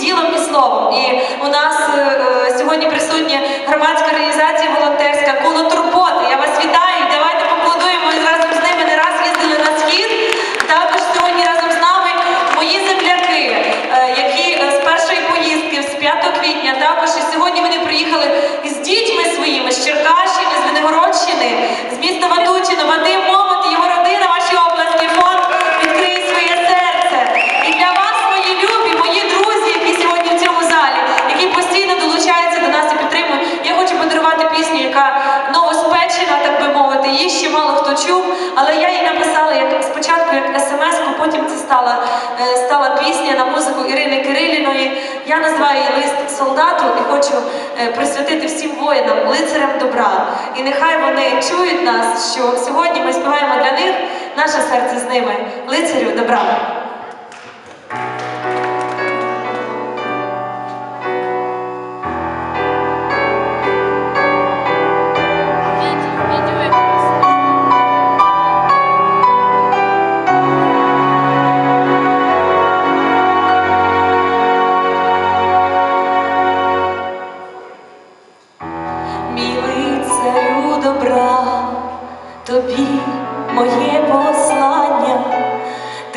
ділом і словом. І у нас е, е, сьогодні присутня громадська організація волонтерська коло. потім це стала е, стала пісня на музику Ірини Кириліної. Я називаю її лист солдату і хочу е, присвятити всім воїнам, лицарям добра. І нехай вони чують нас, що сьогодні ми співаємо для них наше серце з ними, лицарю добра.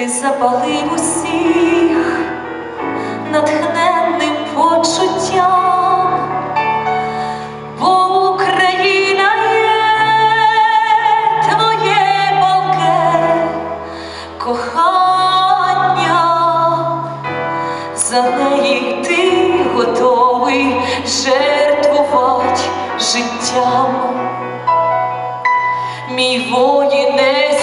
ти запалив усіх натхненним почуттям, бо Україна є твоє палке кохання, за неї ти готовий жертвувати життям. Мій воїнець.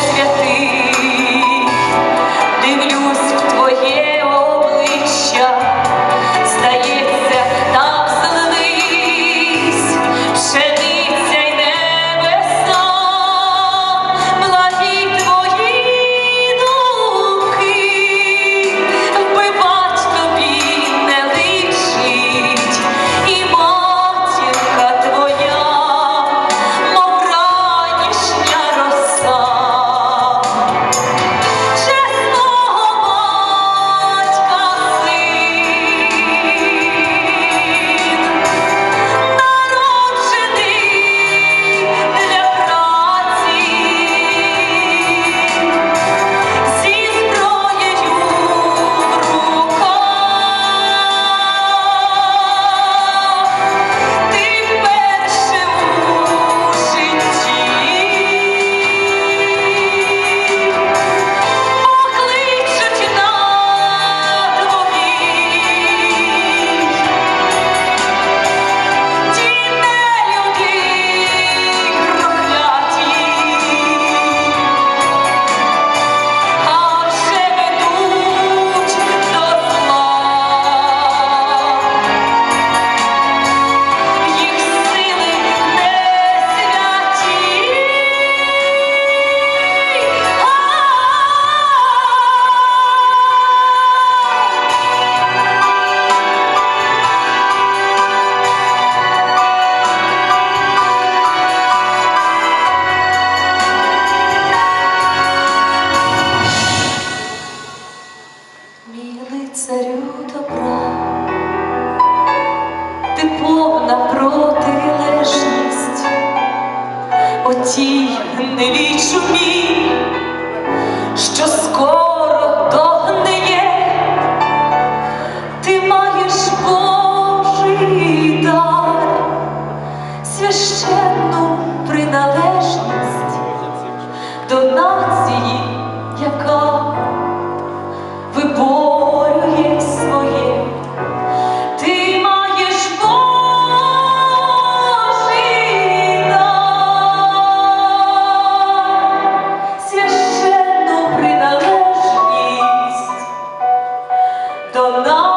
до нації, яка виборює своє, ти маєш Божий дар, священну приналежність до нас.